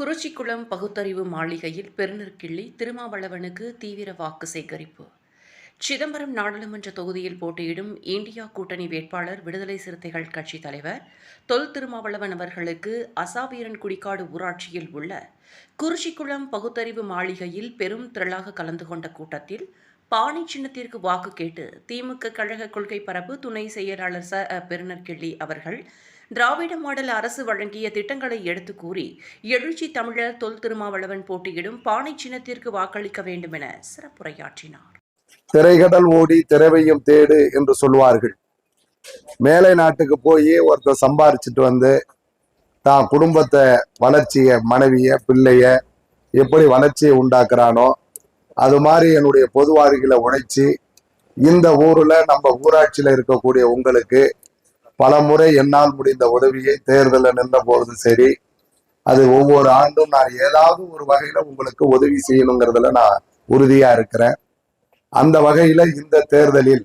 குறிச்சிக்குளம் பகுத்தறிவு மாளிகையில் பெருநற்கிள்ளி திருமாவளவனுக்கு தீவிர வாக்கு சேகரிப்பு. சிதம்பரம் நாடாளுமன்ற தொகுதியில் போட்டியிடும் இந்தியா கூட்டணி வேட்பாளர் விடுதலை சிறுத்தைகள் கட்சித் தலைவர் தொல் திருமாவளவன் அவர்களுக்கு அசாவீரன் குடிக்காடு ஊராட்சியில் உள்ள குறிச்சிக்குளம் பகுத்தறிவு மாளிகையில் பெரும் திரளாக கலந்து கொண்ட கூட்டத்தில் பானை சின்னத்திற்கு வாக்கு கேட்டு திமுக கழக கொள்கை பரப்பு துணை செயலாளர் ச பெருநற்கிள்ளி அவர்கள் திராவிட மாடல் அரசு வழங்கிய திட்டங்களை எடுத்து கூறி எழுச்சி தமிழர் தொல் திருமாவளவன் போட்டியிடும் பானை சின்னத்திற்கு வாக்களிக்க வேண்டும் என சிறப்புரையாற்றினார். திரைகடல் ஓடி திரவையும் தேடு என்று சொல்வார்கள். மேலை நாட்டுக்கு போய் ஒருத்தர் சம்பாரிச்சிட்டு வந்து தான் குடும்பத்தை வளர்ச்சிய மனைவிய பிள்ளைய எப்படி வளர்ச்சியை உண்டாக்குறானோ அது மாதிரி என்னுடைய பொது வாழ்க்கையில உழைச்சி இந்த ஊரில் நம்ம ஊராட்சியில் இருக்கக்கூடிய உங்களுக்கு பல முறை என்னால் முடிந்த உதவியை தேர்தலில் நின்ற பொழுது சரி அது ஒவ்வொரு ஆண்டும் நான் ஏதாவது ஒரு வகையில உங்களுக்கு உதவி செய்யணுங்கிறதுல நான் உறுதியா இருக்கிறேன். அந்த வகையில இந்த தேர்தலில்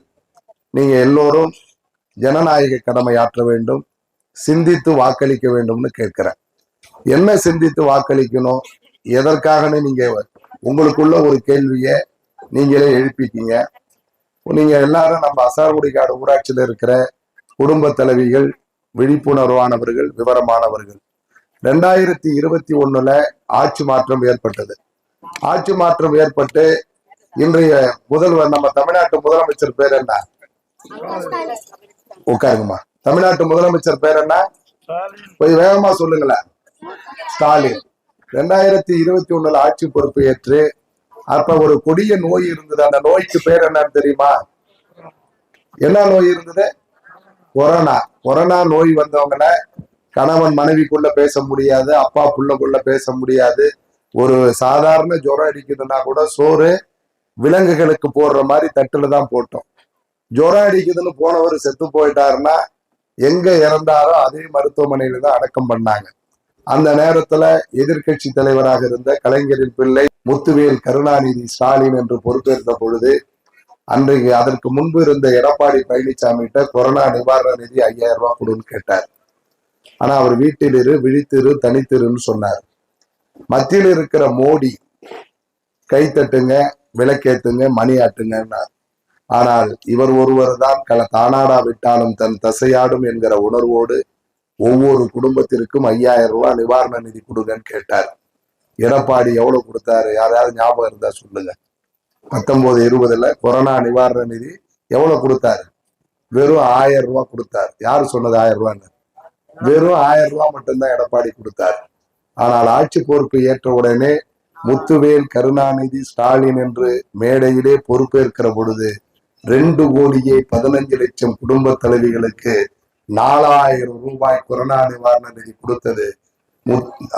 நீங்க எல்லோரும் ஜனநாயக கடமை ஆற்ற வேண்டும் சிந்தித்து வாக்களிக்க வேண்டும்னு கேட்கிறேன். என்ன சிந்தித்து வாக்களிக்கணும்? எதற்காகனு நீங்க உங்களுக்குள்ள ஒரு கேள்விய நீங்களே எழுப்பிக்கீங்க நீங்க எல்லாரும் நம்ம அசார்குடிக்காடு ஊராட்சியில இருக்கிற குடும்ப தலைவிகள் விழிப்புணர்வானவர்கள் விவரமானவர்கள். ரெண்டாயிரத்தி இருபத்தி ஒண்ணுல ஆட்சி மாற்றம் ஏற்பட்டது. ஆட்சி மாற்றம் ஏற்பட்டு இன்றைய முதல்வர் நம்ம தமிழ்நாட்டு முதலமைச்சர் பேர் என்ன? உட்காருங்கம்மா. தமிழ்நாட்டு முதலமைச்சர் பேர் என்ன? கொஞ்சம் வேகமா சொல்லுங்களேன். ஸ்டாலின். ரெண்டாயிரத்தி இருபத்தி ஒண்ணுல ஆட்சி பொறுப்பு ஏற்று அப்ப ஒரு கொடிய நோய் இருந்தது. அந்த நோய்க்கு பேர் என்னன்னு தெரியுமா? என்ன நோய் இருந்தது? கொரோனா கொரோனா நோய் வந்தவங்கள கணவன் மனைவிக்குள்ள பேச முடியாது அப்பா புள்ளக்குள்ள பேச முடியாது. ஒரு சாதாரண ஜுரம் அடிக்குதுன்னா கூட சோறு விலங்குகளுக்கு போடுற மாதிரி தட்டுல தான் போட்டோம். ஜுரம் அடிக்குதுன்னு போனவர் செத்து போயிட்டாருன்னா எங்க இறந்தாரோ அதே மருத்துவமனையில தான் அடக்கம் பண்ணாங்க. அந்த நேரத்துல எதிர்க்கட்சி தலைவராக இருந்த கலைஞரின் பிள்ளை முத்துவேல் கருணாநிதி ஸ்டாலின் என்று பொறுப்பேற்ற பொழுது அன்றைக்கு அதற்கு முன்பு இருந்த எடப்பாடி பழனிசாமிகிட்ட கொரோனா நிவாரண நிதி ஐயாயிரம் ரூபாய் கொடுன்னு கேட்டார். ஆனா அவர் வீட்டில் இரு விழித்திரு தனித்திருன்னு சொன்னார். மத்தியில் இருக்கிற மோடி கைத்தட்டுங்க விளக்கேத்துங்க மணி ஆட்டுங்கன்னார் ஆனால் இவர் ஒருவர் தான் கல தானாடா விட்டாலும் தன் தசையாடும் என்கிற உணர்வோடு ஒவ்வொரு குடும்பத்திற்கும் ஐயாயிரம் ரூபாய் நிவாரண நிதி கொடுங்கன்னு கேட்டார். எடப்பாடி எவ்வளவு கொடுத்தாரு? யாராவது ஞாபகம் இருந்தா சொல்லுங்க. பத்தொன்பது இருபதுல கொரோனா நிவாரண நிதி எவ்வளவு கொடுத்தாரு? வெறும் ஆயிரம் ரூபாய் கொடுத்தார். யாரு சொன்னது ஆயிரம் ரூபான்னு வெறும் ஆயிரம் ரூபாய் மட்டும்தான் எடப்பாடி கொடுத்தார். ஆனால் ஆட்சி பொறுப்பு ஏற்ற உடனே முத்துவேல் கருணாநிதி ஸ்டாலின் என்று மேடையிலே பொறுப்பேற்கிற பொழுது ரெண்டு கோடியே பதினஞ்சு லட்சம் குடும்ப தலைவிகளுக்கு நாலாயிரம் ரூபாய் கொரோனா நிவாரண நிதி கொடுத்தது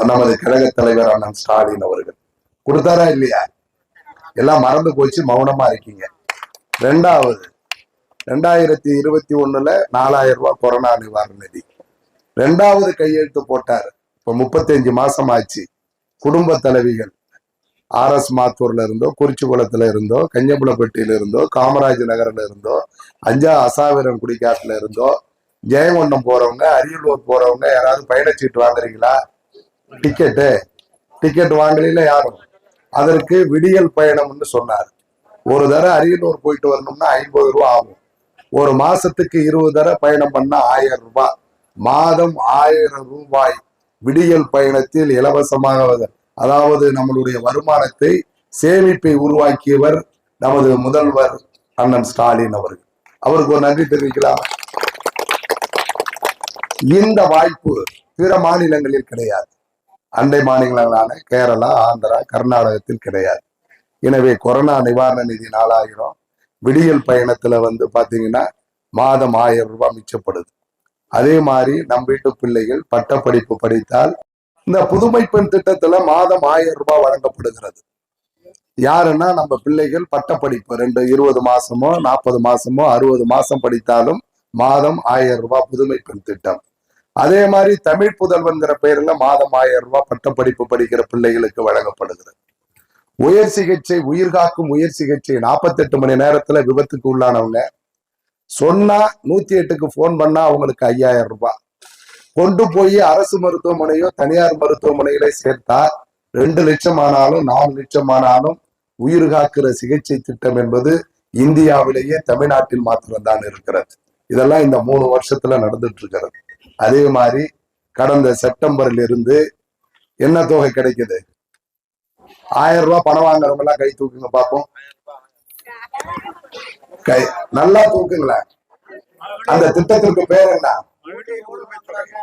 நமது கழக தலைவர் அண்ணன் ஸ்டாலின் அவர்கள். கொடுத்தாரா இல்லையா? எல்லாம் மறந்து போச்சு மௌனமா இருக்கீங்க. ரெண்டாவது ரெண்டாயிரத்தி இருபத்தி ஒண்ணுல நாலாயிரம் ரூபாய் கொரோனா நிவாரண நிதி. ரெண்டாவது கையெழுத்து போட்டார். இப்ப முப்பத்தஞ்சு மாசம் ஆச்சு. குடும்ப தலைவிகள் ஆர் எஸ் மாத்தூர்ல இருந்தோ குறிச்சிக்குளத்துல இருந்தோ கஞ்சம்புலப்பட்டியில இருந்தோ காமராஜ் நகர்ல இருந்தோ அஞ்சா அசாவிரம் குடிக்காட்டுல இருந்தோ ஜெயங்கொண்டம் போறவங்க அரியலூர் போறவங்க யாராவது பயணச்சீட்டு வாங்குறீங்களா? டிக்கெட்டு டிக்கெட் வாங்கலாம் யாரும்? அதற்கு விடியல் பயணம்னு சொன்னார். ஒரு தடவை அரியலூர் போயிட்டு வரணும்னா ஐம்பது ரூபா ஆகும். ஒரு மாசத்துக்கு இருபது தடவை பயணம் பண்ணா ஆயிரம் ரூபாய் மாதம் ஆயிரம் ரூபாய் விடியல் பயணத்தில் இலவசமாக அதாவது நம்மளுடைய வருமானத்தை சேமிப்பை உருவாக்கியவர் நமது முதல்வர் அண்ணன் ஸ்டாலின் அவர்கள். அவருக்கு ஒரு நன்றி தெரிவிக்கலாம். இந்த வாய்ப்பு பிற மாநிலங்களில் கிடையாது. அண்டை மாநிலங்களான கேரளா ஆந்திரா கர்நாடகத்தில் கிடையாது. எனவே கொரோனா நிவாரண நிதி நாலாயிரம் விடியல் பயணத்துல வந்து பாத்தீங்கன்னா மாதம் ஆயிரம் ரூபாய் மிச்சப்படுது. அதே மாதிரி நம் வீட்டு பிள்ளைகள் பட்டப்படிப்பு படித்தால் இந்த புதுமை பெண் திட்டத்துல மாதம் ஆயிரம் ரூபாய் வழங்கப்படுகிறது. யாருன்னா நம்ம பிள்ளைகள் பட்டப்படிப்பு ரெண்டு இருபது மாசமோ நாற்பது மாசமோ அறுபது மாசம் படித்தாலும் மாதம் ஆயிரம் ரூபாய் புதுமை பெண் திட்டம். அதே மாதிரி தமிழ் புதல்வன்கிற பெயர்ல மாதம் ஆயிரம் ரூபாய் பட்டப்படிப்பு படிக்கிற பிள்ளைகளுக்கு வழங்கப்படுகிறது. உயர் சிகிச்சை உயிர் காக்கும் உயர் சிகிச்சை நாற்பத்தெட்டு மணி நேரத்துல விபத்துக்கு உள்ளானவங்க. சொன்னா நூத்தி எட்டுக்கு போன் பண்ணா அவங்களுக்கு ஐயாயிரம் ரூபாய். கொண்டு போய் அரசு மருத்துவமனையோ தனியார் மருத்துவமனையில சேர்த்தா ரெண்டு லட்சம் ஆனாலும் நாலு லட்சம் ஆனாலும் உயிர் காக்கிற சிகிச்சை திட்டம் என்பது இந்தியாவிலேயே தமிழ்நாட்டில் மாத்திரம்தான் இருக்கிறது. இதெல்லாம் இந்த மூணு வருஷத்துல நடந்துட்டு இருக்கிறது. அதே மாதிரி கடந்த செப்டம்பர்ல இருந்து என்ன தொகை கிடைக்குது? ஆயிரம் ரூபாய் பணம் வாங்குறவங்க எல்லாம் கை தூக்குங்க பார்ப்போம் கை நல்லா தூக்குங்களேன். அந்த திட்டத்திற்கு பேர் என்ன?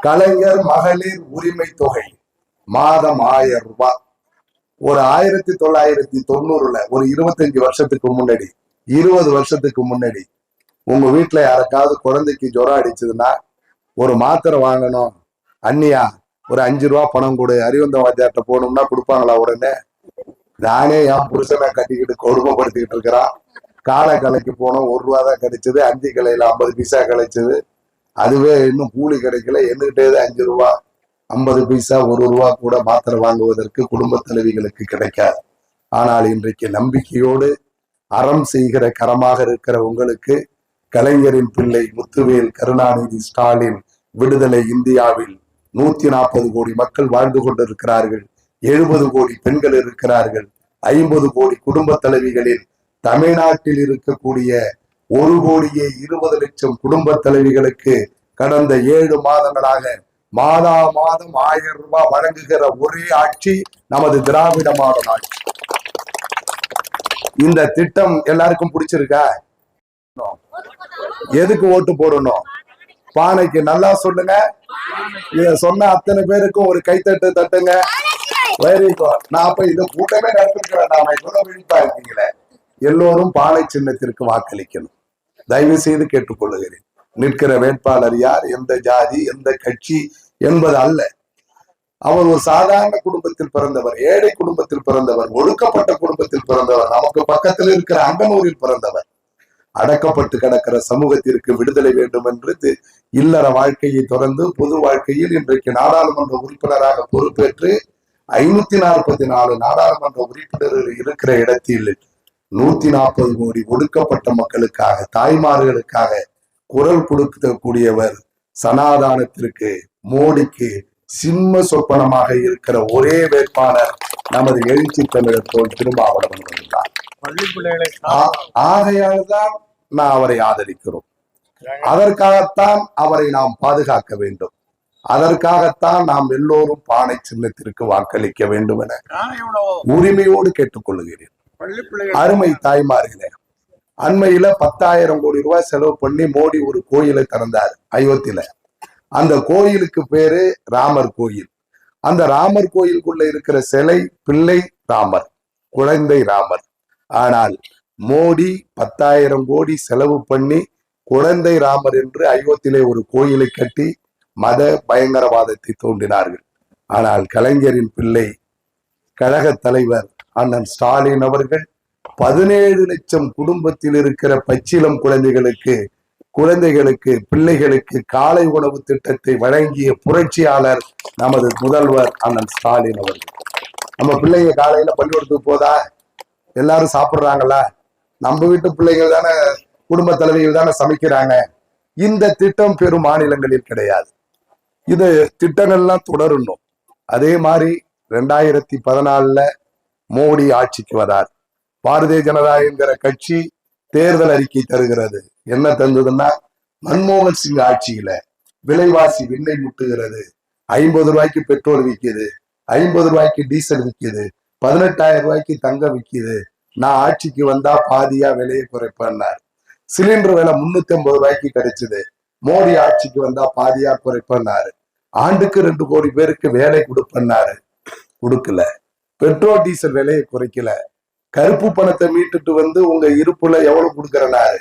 கலைஞர் மகளிர் உரிமை தொகை. மாதம் ஆயிரம் ரூபாய். ஒரு ஆயிரத்தி தொள்ளாயிரத்தி தொண்ணூறுல ஒரு இருபத்தஞ்சு வருஷத்துக்கு முன்னாடி இருபது வருஷத்துக்கு முன்னாடி உங்க வீட்டுல யாருக்காவது குழந்தைக்கு ஜுரம் அடிச்சதுன்னா ஒரு மாத்திரை வாங்கணும். அண்ணியா ஒரு அஞ்சு ரூபா பணம் கொடு. அறிவந்த வாத்தியார்கிட்ட போகணும்னா கொடுப்பாங்களா உடனே? நானே என் புருஷனை கட்டிக்கிட்டு கொடுமைப்படுத்திக்கிட்டு இருக்கிறான். காலை கலைக்கு போனோம். ஒரு ரூபா தான் கிடைச்சது. அஞ்சு கிளையில ஐம்பது பைசா கிடைச்சது. அதுவே இன்னும் கூலி கிடைக்கல என்கிட்டே தான் அஞ்சு ரூபா ஐம்பது பைசா ஒரு ரூபா கூட மாத்திரை வாங்குவதற்கு குடும்ப தலைவிகளுக்கு கிடைக்காது. ஆனால் இன்றைக்கு நம்பிக்கையோடு அறம் செய்கிற கரமாக இருக்கிற உங்களுக்கு கலைஞரின் பிள்ளை முத்துவேல் கருணாநிதி ஸ்டாலின் விடுதலை இந்தியாவில் நூத்தி நாற்பது கோடி மக்கள் வாழ்ந்து கொண்டிருக்கிறார்கள். எழுபது கோடி பெண்கள் இருக்கிறார்கள். ஐம்பது கோடி குடும்ப தலைவிகளில் தமிழ்நாட்டில் இருக்கக்கூடிய ஒரு கோடியே இருபது லட்சம் குடும்ப தலைவிகளுக்கு கடந்த ஏழு மாதங்களாக மாதா மாதம் ஆயிரம் ரூபாய் வழங்குகிற ஒரே ஆட்சி நமது திராவிட மாடல் ஆட்சி. இந்த திட்டம் எல்லாருக்கும் பிடிச்சிருக்கா? எதுக்கு ஓட்டு போடணும்? பானைக்கு நல்லா சொல்லுங்க. இத சொன்ன அத்தனை பேருக்கும் ஒரு கைத்தட்டு தட்டுங்க. வெரி குட் நான் அப்ப இந்த கூட்டமே நடத்திருக்கிறேன். நாம இவ்வளவு விழிப்பா இருக்கீங்களே. எல்லோரும் பானை சின்னத்திற்கு வாக்களிக்கணும். தயவு செய்து கேட்டுக்கொள்ளுகிறேன். நிற்கிற வேட்பாளர் யார்? எந்த ஜாதி? எந்த கட்சி? என்பது அல்ல. அவர் ஒரு சாதாரண குடும்பத்தில் பிறந்தவர் ஏழை குடும்பத்தில் பிறந்தவர் ஒழுக்கப்பட்ட குடும்பத்தில் பிறந்தவர் நமக்கு பக்கத்தில் இருக்கிற அங்கனூரில் பிறந்தவர். அடக்கப்பட்டு கிடக்கிற சமூகத்திற்கு விடுதலை வேண்டும் என்று இல்லற வாழ்க்கையை தொடர்ந்து பொது வாழ்க்கையில் இன்றைக்கு நாடாளுமன்ற உறுப்பினராக பொறுப்பேற்று ஐநூத்தி நாற்பத்தி நாலு நாடாளுமன்ற உறுப்பினர்கள் இருக்கிற இடத்தில் நூத்தி நாற்பது கோடி ஒடுக்கப்பட்ட மக்களுக்காக தாய்மார்களுக்காக குரல் கொடுக்கக்கூடியவர் சனாதானத்திற்கு மோடிக்கு சிம்ம சொப்பனமாக இருக்கிற ஒரே வேட்பாளர் நமது எழுச்சி தமிழர் தோல் திருமாவளவன் ஆகையால்தான் நான் அவரை ஆதரிக்கிறோம். அதற்காகத்தான் அவரை நாம் பாதுகாக்க வேண்டும். அதற்காகத்தான் நாம் எல்லோரும் பானை சின்னத்திற்கு வாக்களிக்க வேண்டும் என உரிமையோடு பிள்ளைகள் அருமை தாய்மார்களே அண்மையில பத்தாயிரம் கோடி ரூபாய் செலவு பண்ணி மோடி ஒரு கோயிலை திறந்தார் அயோத்தியில. அந்த கோயிலுக்கு பேரு ராமர் கோயில். அந்த ராமர் கோயிலுக்குள்ள இருக்கிற சிலை பிள்ளை ராமர் குழந்தை ராமர். ஆனால் மோடி பத்தாயிரம் கோடி செலவு பண்ணி குழந்தை ராமர் என்று அயோத்தியிலே ஒரு கோயிலை கட்டி மத பயங்கரவாதத்தை தோன்றினார்கள் ஆனால் கலைஞரின் பிள்ளை கழக தலைவர் அண்ணன் ஸ்டாலின் அவர்கள் பதினேழு லட்சம் குடும்பத்தில் இருக்கிற பச்சிலம் குழந்தைகளுக்கு குழந்தைகளுக்கு பிள்ளைகளுக்கு காலை உணவு திட்டத்தை வழங்கிய புரட்சியாளர் நமது முதல்வர் அண்ணன் ஸ்டாலின் அவர்கள். நம்ம பிள்ளைங்க காலையில பள்ளிக்கூடத்துக்கு போதா? எல்லாரும் சாப்பிடுறாங்களா? நம்ம வீட்டு பிள்ளைகள் தானே குடும்ப தலைவிகள் தானே சமைக்கிறாங்க. இந்த திட்டம் பெரும் மாநிலங்களில் கிடையாது. இது திட்டங்கள்லாம் தொடரணும். அதே மாதிரி ரெண்டாயிரத்தி பதினாலுல மோடி ஆட்சிக்கு வரார். பாரதிய ஜனதா என்கிற கட்சி தேர்தல் அறிக்கை தருகிறது. என்ன தந்ததுன்னா மன்மோகன் சிங் ஆட்சியில விலைவாசி விண்ணை முட்டுகிறது. ஐம்பது ரூபாய்க்கு பெட்ரோல் விற்கிது. ஐம்பது ரூபாய்க்கு டீசல் விற்கிது. பதினெட்டாயிரம் ரூபாய்க்கு தங்கம் விற்கிது. நான் ஆட்சிக்கு வந்தா பாதியா விலையை குறைப்பேன்னார். சிலிண்டர் விலை முன்னூத்தி ஐம்பது ரூபாய்க்கு கிடைச்சது. மோடி ஆட்சிக்கு வந்தா பாதியா குறைப்பேன்னாரு. ஆண்டுக்கு ரெண்டு கோடி பேருக்கு வேலை கொடுப்பேன்னாரு. கொடுக்கல. பெட்ரோல் டீசல் விலையை குறைக்கல. கருப்பு பணத்தை மீட்டுட்டு வந்து உங்க இருப்புல எவ்வளவு கொடுக்கறனாரு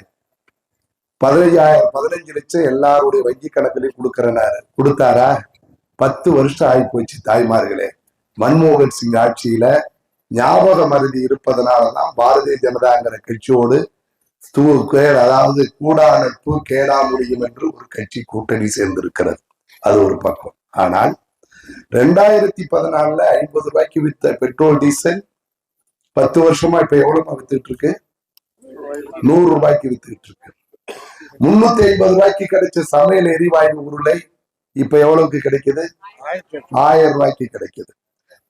பதினஞ்சாயிரம் பதினஞ்சு லட்சம் எல்லாருடைய வங்கி கணக்குலையும் கொடுக்கறனாரு கொடுத்தாரா? பத்து வருஷம் ஆகி போச்சு தாய்மார்களே. மன்மோகன் சிங் ஆட்சியில ஞாபக மருதி இருப்பதனாலதான் பாரதிய ஜனதாங்கிற கட்சியோடு தூ- அதாவது கூடா நட்பு கேடா முடியும் என்று ஒரு கட்சி கூட்டணி சேர்ந்திருக்கிறது. அது ஒரு பக்கம். ஆனால் ரெண்டாயிரத்தி பதினாலுல ஐம்பது ரூபாய்க்கு வித்த பெட்ரோல் டீசல் பத்து வருஷமா இப்ப எவ்வளவு வித்துட்டு இருக்கு நூறு ரூபாய்க்கு வித்துட்டு இருக்கு முன்னூத்தி ஐம்பது ரூபாய்க்கு கிடைச்ச சமையல் எரிவாயு உருளை இப்ப எவ்வளவுக்கு கிடைக்குது? ஆயிரம் ரூபாய்க்கு கிடைக்குது.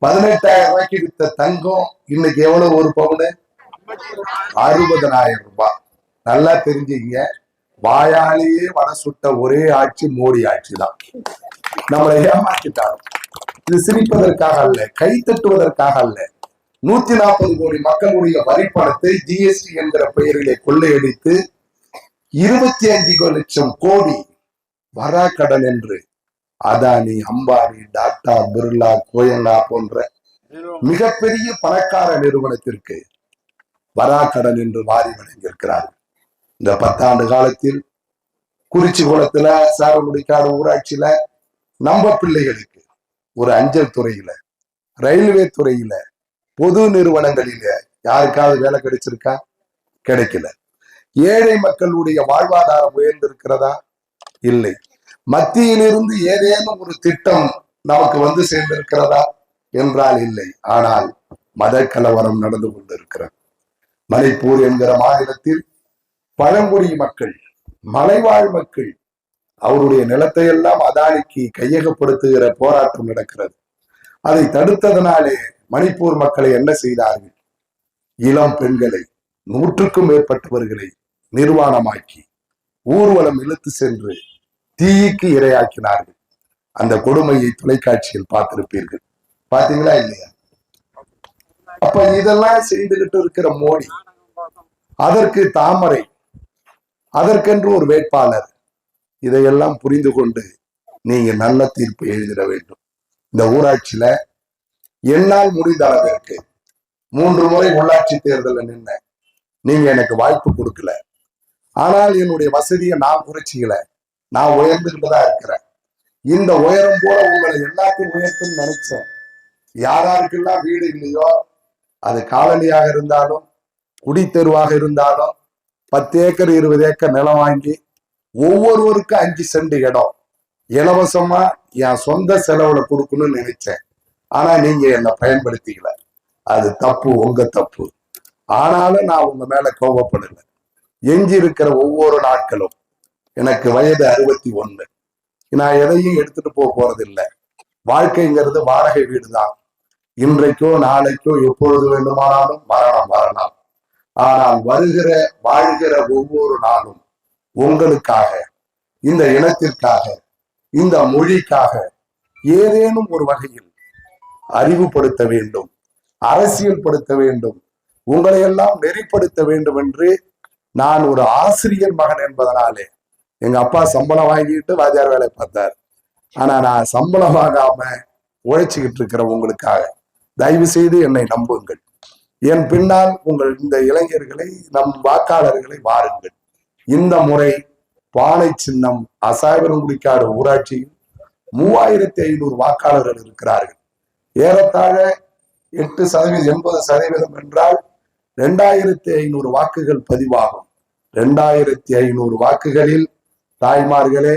பதினெட்டாயிரம் ரூபாய்க்கு வித்த தங்கம் இன்னைக்கு எவ்வளவு? ஒரு பவுனு? அறுபதனாயிரம் ரூபாய். நல்லா தெரிஞ்சுங்க. வாயாலேயே வட சுட்ட ஒரே ஆட்சி மோடி ஆட்சி தான். நம்மளை ஏமாற்றிட்டாரு இது சிரிப்பதற்காக அல்ல கை தட்டுவதற்காக அல்ல. நூத்தி நாற்பது கோடி மக்களுடைய வரிப்பணத்தை ஜிஎஸ்டி என்கிற பெயரிலே கொள்ளையடித்து இருபத்தி அஞ்சு லட்சம் கோடி வராக்கடன் என்று அதானி அம்பானி டாடா பிர்லா கோயங்கா போன்ற மிகப்பெரிய பணக்கார நிறுவனத்திற்கு வராக்கடன் என்று வாரி வழங்கியிருக்கிறார்கள் இந்த பத்தாண்டு காலத்தில் குறிச்சி குளத்துல சாரமுடிக்காடு ஊராட்சியில நம்ம பிள்ளைகளுக்கு ஒரு அஞ்சல் துறையில ரயில்வே துறையில பொது நிறுவனங்களில யாருக்காவது வேலை கிடைச்சிருக்கா? கிடைக்கல. ஏழை மக்களுடைய வாழ்வாதாரம் உயர்ந்திருக்கிறதா? இல்லை. மத்தியிலிருந்து ஏதேனும் ஒரு திட்டம் நமக்கு வந்து சேர்ந்திருக்கிறதா என்றால் இல்லை. ஆனால் மத கலவரம் நடந்து கொண்டிருக்கிறது. மணிப்பூர் என்கிற மாநிலத்தில் பழங்குடி மக்கள் மலைவாழ் மக்கள் அவருடைய நிலத்தை எல்லாம் அதானிக்கு கையகப்படுத்துகிற போராட்டம் நடக்கிறது. அதை தடுத்ததனாலே மணிப்பூர் மக்களை என்ன செய்தார்கள்? இளம் பெண்களை நூற்றுக்கும் மேற்பட்டவர்களை நிர்வாணமாக்கி ஊர்வலம் இழுத்து சென்று தீக்கு இரையாக்கினார்கள். அந்த கொடுமையை தொலைக்காட்சியில் பார்த்திருப்பீர்கள். பாத்தீங்களா இல்லையா? அப்ப இதெல்லாம் செய்துகிட்டு இருக்கிற மோடி அதற்கு தாமரை அதற்கென்று ஒரு வேட்பாளர் இதையெல்லாம் புரிந்து கொண்டு நீங்க நல்ல தீர்ப்பு எழுதிட வேண்டும். இந்த ஊராட்சியில என்னால் முடிந்த அளவிற்கு மூன்று முறை உள்ளாட்சி தேர்தலில் நின்ன நீங்க எனக்கு வாய்ப்பு கொடுக்கல. ஆனால் என்னுடைய வசதியை நான் குறைச்சிக்கல. நான் உயர்ந்துகிட்டுதான் இருக்கிறேன். இந்த உயரம் போல உங்களை எல்லாத்தையும் உயர்த்துன்னு நினைச்சேன். யாராருக்கெல்லாம் வீடு இல்லையோ அது காலனியாக இருந்தாலும் குடித்தெருவாக இருந்தாலும் பத்து ஏக்கர் இருபது ஏக்கர் நிலம் வாங்கி ஒவ்வொருவருக்கும் அஞ்சு சென்ட் இடம். இலவசமா என் சொந்த செலவுல கொடுக்கணும்னு நினைச்சேன். ஆனா நீங்க என்னை பயன்படுத்திக்கல. அது தப்பு உங்க தப்பு. ஆனாலும் நான் உங்க மேல கோபப்படல. எஞ்சி இருக்கிற ஒவ்வொரு நாட்களும் எனக்கு வயது அறுபத்தி ஒண்ணு நான் எதையும் எடுத்துட்டு போக போறது இல்லை வாழ்க்கைங்கிறது வாடகை வீடு தான் இன்றைக்கோ நாளைக்கோ எப்பொழுது வேண்டுமானாலும் மரணம் வரலாம். ஆனால் வருகிற வாழ்கிற ஒவ்வொரு நாளும் உங்களுக்காக இந்த இனத்திற்காக இந்த மொழிக்காக ஏதேனும் ஒரு வகையில் அறிவுபடுத்த வேண்டும் அரசியல்படுத்த வேண்டும் உங்களை எல்லாம் நெறிப்படுத்த வேண்டும் என்று நான் ஒரு ஆசிரியர் மகன் என்பதனாலே எங்க அப்பா சம்பளம் வாங்கிட்டு வாத்தியார் வேலை பார்த்தார். ஆனா நான் சம்பளம் வாங்காம உழைச்சிக்கிட்டு இருக்கிற உங்களுக்காக தயவு செய்து என்னை நம்புங்கள். என் பின்னால் உங்கள் இந்த இளைஞர்களை நம் வாக்காளர்களை வாருங்கள். இந்த முறை பானை சின்னம் அசாயபரங்குடிக்காடு ஊராட்சியில் மூவாயிரத்தி ஐநூறு வாக்காளர்கள் இருக்கிறார்கள். ஏறத்தாழ எட்டு சதவீதம் எண்பது சதவீதம் என்றால் ரெண்டாயிரத்தி ஐநூறு வாக்குகள் பதிவாகும். ரெண்டாயிரத்தி ஐநூறு வாக்குகளில் தாய்மார்களே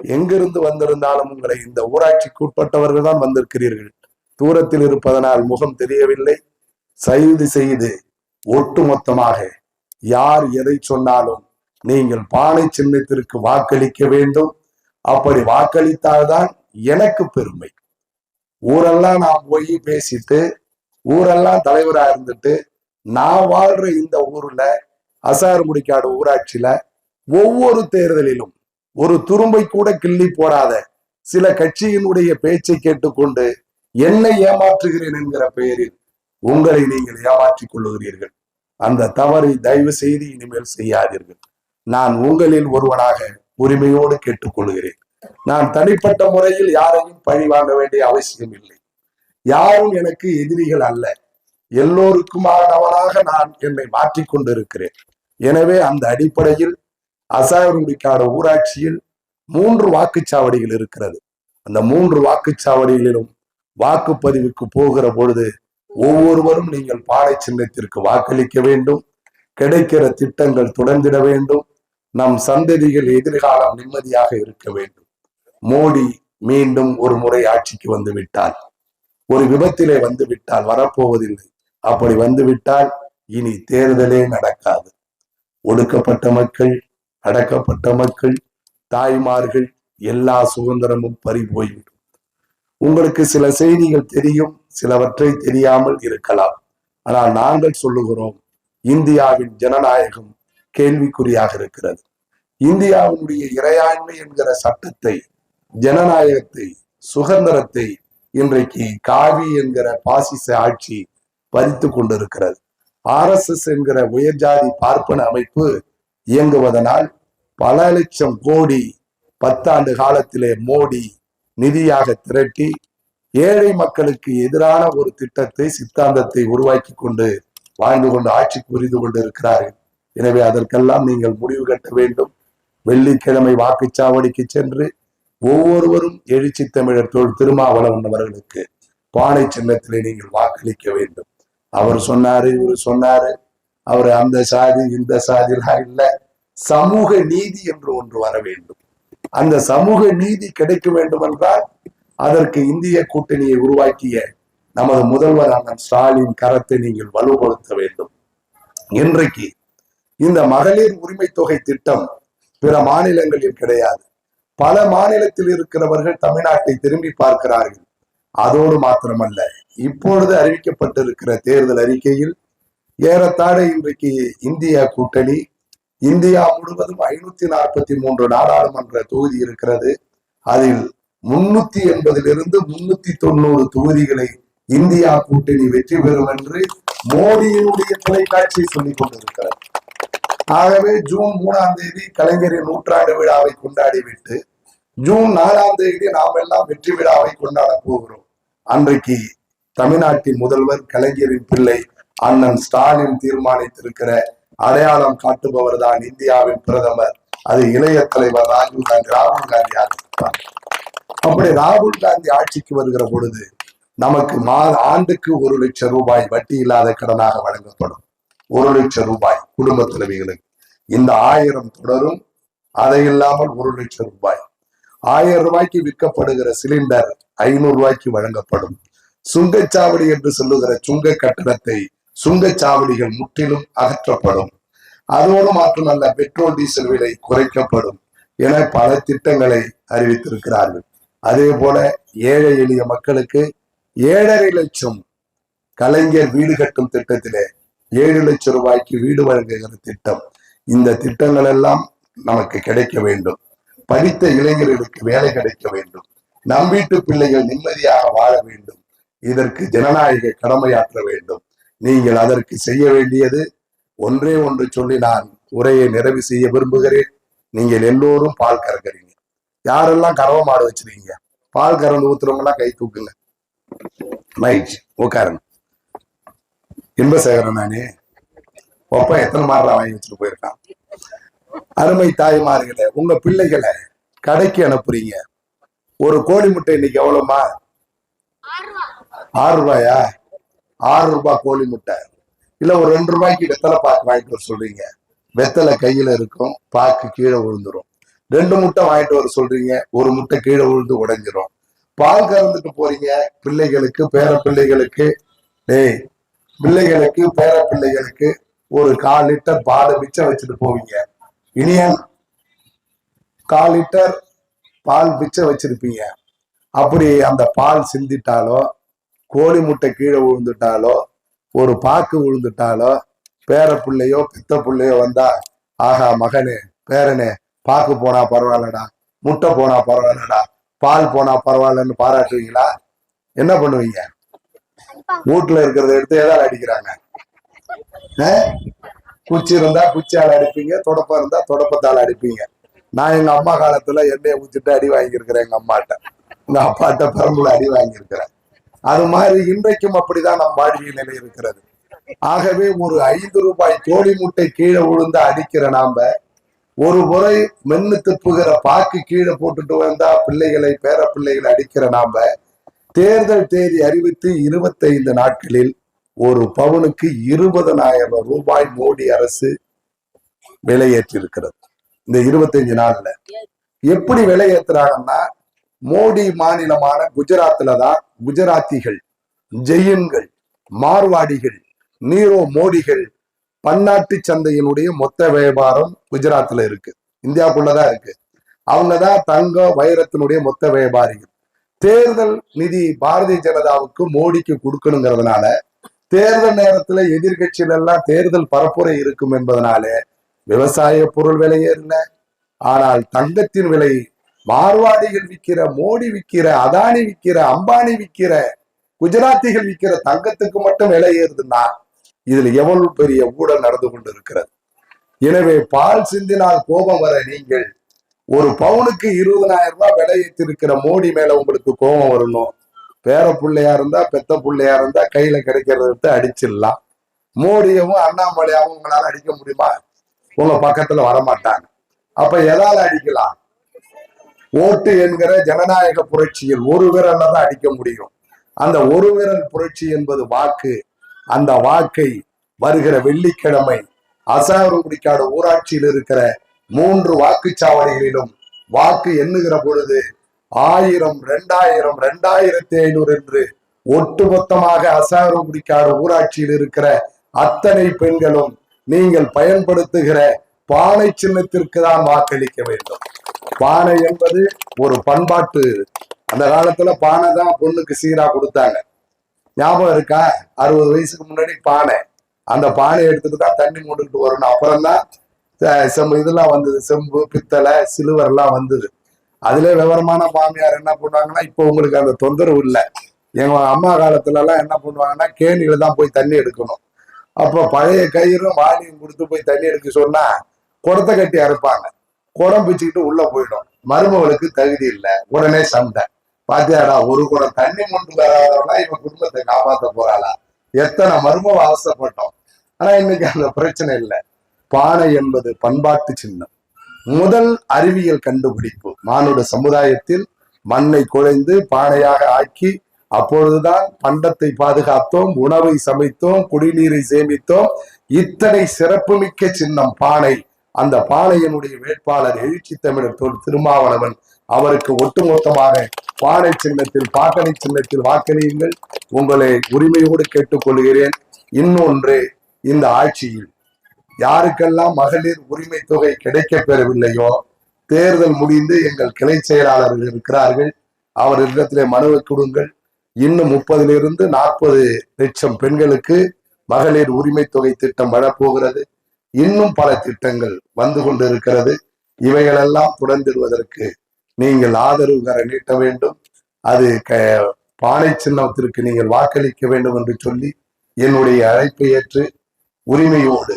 எங்கிருந்து வந்திருந்தாலும் உங்களை இந்த ஊராட்சிக்கு உட்பட்டவர்கள் தான் வந்திருக்கிறீர்கள். தூரத்தில் இருப்பதனால் முகம் தெரியவில்லை. செய்து செய்து ஒட்டுமொத்தமாக யார் எதை சொன்னாலும் நீங்கள் பானை சின்னத்திற்கு வாக்களிக்க வேண்டும். அப்படி வாக்களித்தால்தான் எனக்கு பெருமை. ஊரெல்லாம் நான் போய் பேசிட்டு ஊரெல்லாம் தலைவரா இருந்துட்டு நான் வாழ்ற இந்த ஊர்ல அசார் முடிக்காடு ஊராட்சியில ஒவ்வொரு தேர்தலிலும் ஒரு துரும்பை கூட கிள்ளி போடாத சில கட்சியினுடைய பேச்சை கேட்டுக்கொண்டு என்னை ஏமாற்றுகிறேன் என்கிற பெயரில் உங்களை நீங்கள் ஏமாற்றிக் கொள்ளுகிறீர்கள். அந்த தவறை தயவு செய்து இனிமேல் செய்யாதீர்கள். நான் உங்களில் ஒருவனாக உரிமையோடு கேட்டுக்கொள்கிறேன். நான் தனிப்பட்ட முறையில் யாரையும் பழி வாங்க வேண்டிய அவசியம் இல்லை. யாரும் எனக்கு எதிரிகள் அல்ல. எல்லோருக்குமானவனாக நான் என்னை மாற்றிக்கொண்டிருக்கிறேன் எனவே அந்த அடிப்படையில் அசாவருடிக்காடு ஊராட்சியில் மூன்று வாக்குச்சாவடிகள் இருக்கிறது. அந்த மூன்று வாக்குச்சாவடிகளிலும் வாக்குப்பதிவுக்கு போகிற பொழுது ஒவ்வொருவரும் நீங்கள் பாடை சின்னத்திற்கு வாக்களிக்க வேண்டும். கிடைக்கிற திட்டங்கள் தொடர்ந்திட வேண்டும். நம் சந்ததிகள் எதிர்காலம் நிம்மதியாக இருக்க வேண்டும். மோடி மீண்டும் ஒரு முறை ஆட்சிக்கு வந்து விட்டால் ஒரு விபத்திலே வந்து விட்டால் வரப்போவதில்லை. அப்படி வந்து விட்டால் இனி தேர்தலே நடக்காது. ஒடுக்கப்பட்ட மக்கள் அடக்கப்பட்ட மக்கள் தாய்மார்கள் எல்லா சுதந்திரமும் பறி போய்விடும். உங்களுக்கு சில செய்திகள் தெரியும் சிலவற்றை தெரியாமல் இருக்கலாம். ஆனால் நாங்கள் சொல்லுகிறோம் இந்தியாவின் ஜனநாயகம் கேள்விக்குறியாக இருக்கிறது. இந்தியாவினுடைய இறையாண்மை என்கிற சட்டத்தை ஜனநாயகத்தை சுதந்திரத்தை இன்றைக்கு காவி என்கிற பாசிச ஆட்சி பறித்து கொண்டிருக்கிறது. ஆர் எஸ் எஸ் என்கிற உயர்ஜாதி பார்ப்பன அமைப்பு இயங்குவதனால் பல லட்சம் கோடி பத்தாண்டு காலத்திலே மோடி நிதியாக திரட்டி ஏழை மக்களுக்கு எதிரான ஒரு திட்டத்தை சித்தாந்தத்தை உருவாக்கி கொண்டு வாழ்ந்து கொண்டு ஆட்சி புரிந்து கொண்டு இருக்கிறார்கள் எனவே அதற்கெல்லாம் நீங்கள் முடிவு கட்ட வேண்டும். வெள்ளிக்கிழமை வாக்குச்சாவடிக்கு சென்று ஒவ்வொருவரும் எழுச்சி தமிழர் தொழில் திருமாவளவன் அவர்களுக்கு பானை சின்னத்திலே நீங்கள் வாக்களிக்க வேண்டும். அவர் சொன்னாரு இவர் சொன்னாரு அவர் அந்த சாதி இந்த சாதிலாம் இல்ல சமூக நீதி என்று ஒன்று வர வேண்டும். அந்த சமூக நீதி கிடைக்க வேண்டும் என்றால் அதற்கு இந்திய கூட்டணியை உருவாக்கிய நமது முதல்வர் அண்ணன் ஸ்டாலின் கரத்தை நீங்கள் வலுப்படுத்த வேண்டும். இன்றைக்கு இந்த மகளிர் உரிமை தொகை திட்டம் பிற மாநிலங்களில் கிடையாது. பல மாநிலத்தில் இருக்கிறவர்கள் தமிழ்நாட்டை திரும்பி பார்க்கிறார்கள். அதோடு மாத்திரமல்ல இப்பொழுது அறிவிக்கப்பட்டிருக்கிற தேர்தல் அறிக்கையில் ஏறத்தாழ இன்றைக்கு இந்திய கூட்டணி இந்தியா முழுவதும் ஐநூத்தி நாற்பத்தி மூன்று நாடாளுமன்ற தொகுதி இருக்கிறது. அதில் முன்னூத்தி எண்பதிலிருந்து முன்னூத்தி தொண்ணூறு தொகுதிகளை இந்தியா கூட்டணி வெற்றி பெறும் என்று மோடியினுடைய தொலைக்காட்சி சொல்லிக் கொண்டிருக்கிறது. ஆகவே ஜூன் மூணாம் தேதி கலைஞரின் நூற்றாண்டு விழாவை கொண்டாடிவிட்டு ஜூன் நாலாம் தேதி நாம் எல்லாம் வெற்றி விழாவை கொண்டாட போகிறோம். அன்றைக்கு தமிழ்நாட்டின் முதல்வர் கலைஞரின் பிள்ளை அண்ணன் ஸ்டாலின் தீர்மானித்திருக்கிற அடையாளம் காட்டுபவர் தான் இந்தியாவின் பிரதமர். அது இளைய தலைவர் ராகுல் காந்தி ராகுல் காந்தி இருப்பார் அப்படி ராகுல் காந்தி ஆட்சிக்கு வருகிற பொழுது நமக்கு மா ஆண்டுக்கு ஒரு லட்சம் ரூபாய் வட்டி இல்லாத கடனாக வழங்கப்படும். ஒரு லட்சம் ரூபாய் குடும்ப தலைவிகளுக்கு. இந்த ஆயிரம் தொடரும் அதை இல்லாமல் ஒரு லட்சம் ரூபாய். ஆயிரம் ரூபாய்க்கு விற்கப்படுகிற சிலிண்டர் ஐநூறு ரூபாய்க்கு வழங்கப்படும். சுங்கச்சாவடி என்று சொல்லுகிற சுங்க கட்டணத்தை சுங்கச்சாவடிகள் முற்றிலும் அகற்றப்படும். அதோடு மாற்றமல்ல பெட்ரோல் டீசல் விலை குறைக்கப்படும் என பல திட்டங்களை அறிவித்திருக்கிறார்கள். அதே போல ஏழை எளிய மக்களுக்கு ஏழரை லட்சம் கலைஞர் வீடு கட்டும் திட்டத்திலே ஏழு லட்சம் ரூபாய்க்கு வீடு வழங்குகிற திட்டம். இந்த திட்டங்கள் எல்லாம் நமக்கு கிடைக்க வேண்டும். படித்த இளைஞர்களுக்கு வேலை கிடைக்க வேண்டும். நம் வீட்டு பிள்ளைகள் நிம்மதியாக வாழ வேண்டும். இதற்கு ஜனநாயக கடமையாற்ற வேண்டும். நீங்கள் அதற்கு செய்ய வேண்டியது ஒன்றே ஒன்று சொல்லி நான் உரையை நிறைவு செய்ய விரும்புகிறேன். நீங்கள் எல்லோரும் பால் கறக்குறீங்க. யாரெல்லாம் கறவை மாடு வச்சிருக்கீங்க? பால் கறந்து ஊத்துறவங்க எல்லாம் கை தூக்குங்க. ரைட் உட்காருங்க. இன்பசேகரன் நானே. ஒப்ப எத்தனை மாடுலாம் வாங்கி வச்சுட்டு போயிருக்கான்? அருமை தாய்மார்களை உங்க பிள்ளைகளை கடைக்கு அனுப்புறீங்க. ஒரு கோழி முட்டை இன்னைக்கு எவ்வளவுமா? ஆறு ரூபாயா? ஆறு ரூபாய் கோழி முட்டை. இல்ல ஒரு ரெண்டு ரூபாய்க்கு வெத்தலை பாக்கு வாங்கிட்டு வர சொல்றீங்க. வெத்தலை கையில இருக்கும் பாக்கு கீழே விழுந்துரும். ரெண்டு முட்டை வாங்கிட்டு வர சொல்றீங்க ஒரு முட்டை கீழே விழுந்து உடைஞ்சிரும். பால் கறந்துட்டு போறீங்க பிள்ளைகளுக்கு பேர பிள்ளைகளுக்கு டேய் பிள்ளைகளுக்கு பேர பிள்ளைகளுக்கு ஒரு கால் லிட்டர் பாலை மிச்சம் வச்சுட்டு போவீங்க. இனியன் கால் லிட்டர் பால் மிச்சம் வச்சிருப்பீங்க. அப்படி அந்த பால் சிந்திட்டாலோ கோழி முட்டை கீழே விழுந்துட்டாலோ ஒரு பாக்கு விழுந்துட்டாலோ பேர பிள்ளையோ பித்த பிள்ளையோ வந்தா ஆகா மகனே பேரனே பாக்கு போனா பரவாயில்லடா முட்டை போனா பரவாயில்லடா பால் போனா பரவாயில்லன்னு பாராட்டுவீங்களா என்ன பண்ணுவீங்க? வீட்டுல இருக்கிறத எடுத்து ஏதாவது அடிக்கிறாங்க? குச்சி இருந்தா குச்சியால் அடிப்பீங்க தொடப்பம் இருந்தா தொடப்பத்தால் அடிப்பீங்க. நான் எங்க அம்மா காலத்துல எண்ணெயை ஊத்திட்டு அடி வாங்கியிருக்கிறேன் எங்க அம்மாட்ட. எங்க அப்பாட்ட பெரம்புல அடி வாங்கியிருக்கிறேன். அது மாதிரி இன்றைக்கும் அப்படிதான் நம் வாழ்வியல் நிலை இருக்கிறது. ஆகவே ஒரு ஐந்து ரூபாய் கோழி முட்டை கீழே விழுந்து அடிக்கிற நாம ஒரு முறை மென்னு துப்புகிற பாக்கு கீழே போட்டுட்டு வந்தா பிள்ளைகளை பேர பிள்ளைகளை அடிக்கிற நாம தேர்தல் தேதி அறிவித்து இருபத்தைந்து நாட்களில் ஒரு பவுனுக்கு இருபதனாயிரம் ரூபாய் மோடி அரசு விலையேற்றி இருக்கிறது இந்த இருபத்தஞ்சு நாள்ல. எப்படி விலையேற்றுறாங்கன்னா மோடி மாநிலமான குஜராத்ல தான் குஜராத்திகள் ஜெயின்கள் மார்வாடிகள் நீரோ மோடிகள் பன்னாட்டு சந்தையினுடைய மொத்த வியாபாரம் குஜராத்ல இருக்கு. இந்தியாவுக்குள்ளதான் இருக்கு. அவங்கதான் தங்கம் வைரத்தினுடைய மொத்த வியாபாரிகள். தேர்தல் நிதி பாரதிய ஜனதாவுக்கு மோடிக்கு கொடுக்கணுங்கிறதுனால தேர்தல் நேரத்துல எதிர்கட்சியில எல்லாம் தேர்தல் பரப்புரை இருக்கும் என்பதனால விவசாய பொருள் விலை ஏறல ஆனால் தங்கத்தின் விலை மார்வாடிகள் விற்கிற மோடி விற்கிற அதானி விற்கிற அம்பானி விற்கிற குஜராத்திகள் விற்கிற தங்கத்துக்கு மட்டும் விலை ஏறுதுன்னா இதுல எவ்வளவு பெரிய ஊழல் நடந்து கொண்டு இருக்கிறது எனவே பால் சிந்தினால் கோபம் வர நீங்கள் ஒரு பவுனுக்கு இருபதனாயிரம் ரூபாய் விலை ஏற்றிருக்கிற மோடி மேல உங்களுக்கு கோபம் வரணும். பேர பிள்ளையா இருந்தா பெத்த பிள்ளையா இருந்தா கையில கிடைக்கிறத எடுத்து அடிச்சிடலாம். மோடியவும் அண்ணாமலையாவும் உங்களால அடிக்க முடியுமா? உங்க பக்கத்துல வரமாட்டாங்க. அப்ப எதால அடிக்கலாம்? ஓட்டு என்கிற ஜனநாயக புரட்சியில் ஒரு விரல்ல தான் அடிக்க முடியும். அந்த ஒரு விரல் புரட்சி என்பது வாக்கு. அந்த வாக்கை வருகிற வெள்ளிக்கிழமை அசாருகுடிக்காடு ஊராட்சியில் இருக்கிற மூன்று வாக்குச்சாவடிகளிலும் வாக்கு எண்ணுகிற பொழுது ஆயிரம் ரெண்டாயிரம் ரெண்டாயிரத்தி ஐநூறு என்று ஒட்டுமொத்தமாக அசாருகுடிக்காடு ஊராட்சியில் இருக்கிற அத்தனை பெண்களும் நீங்கள் பயன்படுத்துகிற பானை சின்னத்திற்கு தான் வாக்களிக்க வேண்டும். பானை என்பது ஒரு பண்பாட்டு அந்த காலத்துல பானை தான் பொண்ணுக்கு சீரா கொடுத்தாங்க. ஞாபகம் இருக்கா? அறுபது வயசுக்கு முன்னாடி பானை. அந்த பானை எடுத்துட்டு தான் தண்ணி மூண்டுகிட்டு வரணும். அப்புறம் தான் செம்பு இதெல்லாம் வந்தது. செம்பு பித்தளை சிலுவர் எல்லாம் வந்தது. அதுல விவரமான மாமியார் என்ன பண்ணுவாங்கன்னா இப்போ உங்களுக்கு அந்த தொந்தரவு இல்லை. எங்க அம்மா காலத்துல எல்லாம் என்ன பண்ணுவாங்கன்னா கேணியில தான் போய் தண்ணி எடுக்கணும். அப்போ பழைய கயிறும் வாணியும் கொடுத்து போய் தண்ணி எடுக்க சொன்னா குடத்தை கட்டி அறுப்பாங்க. குடம் பிச்சுக்கிட்டு உள்ள போயிடும். மருமகளுக்கு தகுதி இல்லை. உடனே சண்டை. பாத்தியாடா ஒரு குடம் தண்ணி கொண்டு வராதவனா இவன் குடும்பத்தை காப்பாத்த போறாளா? எத்தனை மர்மம் அவசப்பட்டோம் ஆனா இன்னைக்கு அந்த பிரச்சனை இல்லை. பானை என்பது பண்பாட்டு சின்னம். முதல் அறிவியல் கண்டுபிடிப்பு. மானுட சமுதாயத்தில் மண்ணை குழைந்து பானையாக ஆக்கி அப்பொழுதுதான் பண்டத்தை பாதுகாத்தோம் உணவை சமைத்தோம் குடிநீரை சேமித்தோம். இத்தனை சிறப்புமிக்க சின்னம் பானை. அந்த பாளையனுடைய வேட்பாளர் எழுச்சி தமிழர் தொல் திருமாவளவன் அவருக்கு ஒட்டுமொத்தமாக பானை சின்னத்தில் பாட்டணி சின்னத்தில் வாக்களியுங்கள். உங்களை உரிமையோடு கேட்டுக்கொள்கிறேன். இன்னொன்று இந்த ஆட்சியில் யாருக்கெல்லாம் மகளிர் உரிமை தொகை கிடைக்க பெறவில்லையோ தேர்தல் முடிந்து எங்கள் கிளை செயலாளர்கள் இருக்கிறார்கள். அவரிடத்திலே மனுவை கொடுங்கள். இன்னும் முப்பதிலிருந்து நாற்பது லட்சம் பெண்களுக்கு மகளிர் உரிமை தொகை திட்டம் வரப்போகிறது. இன்னும் பல திட்டங்கள் வந்து கொண்டிருக்கிறது. இவைகளெல்லாம் தொடர்ந்திடுவதற்கு நீங்கள் ஆதரவு கர நீட்ட வேண்டும். அது க பானை சின்னத்திற்கு நீங்கள் வாக்களிக்க வேண்டும் என்று சொல்லி என்னுடைய அழைப்பை ஏற்று உரிமையோடு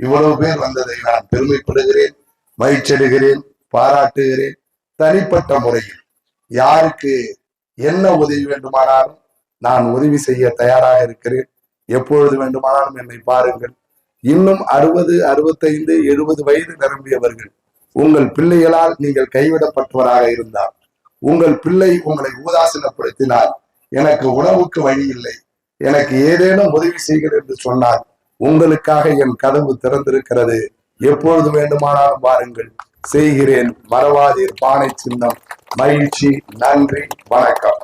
இவ்வளவு பேர் வந்ததை நான் பெருமைப்படுகிறேன் மகிழ்ச்சியடைகிறேன் பாராட்டுகிறேன். தனிப்பட்ட முறையில் யாருக்கு என்ன உதவி வேண்டுமானாலும் நான் உதவி செய்ய தயாராக இருக்கிறேன். எப்பொழுது வேண்டுமானாலும் என்னை பாருங்கள். இன்னும் அறுபது அறுபத்தைந்து எழுபது வயது நிரம்பியவர்கள் உங்கள் பிள்ளைகளால் நீங்கள் கைவிடப்பட்டவராக இருந்தால் உங்கள் பிள்ளை உங்களை உதாசீனப்படுத்தினால் எனக்கு உணவுக்கு வழி இல்லை எனக்கு ஏதேனும் உதவி செய்கிறேன் என்று சொன்னால் உங்களுக்காக என் கதவு திறந்திருக்கிறது. எப்பொழுது வேண்டுமானாலும் பாருங்கள் செய்கிறேன். மறவாதீர். பானை சின்னம். மகிழ்ச்சி. நன்றி. வணக்கம்.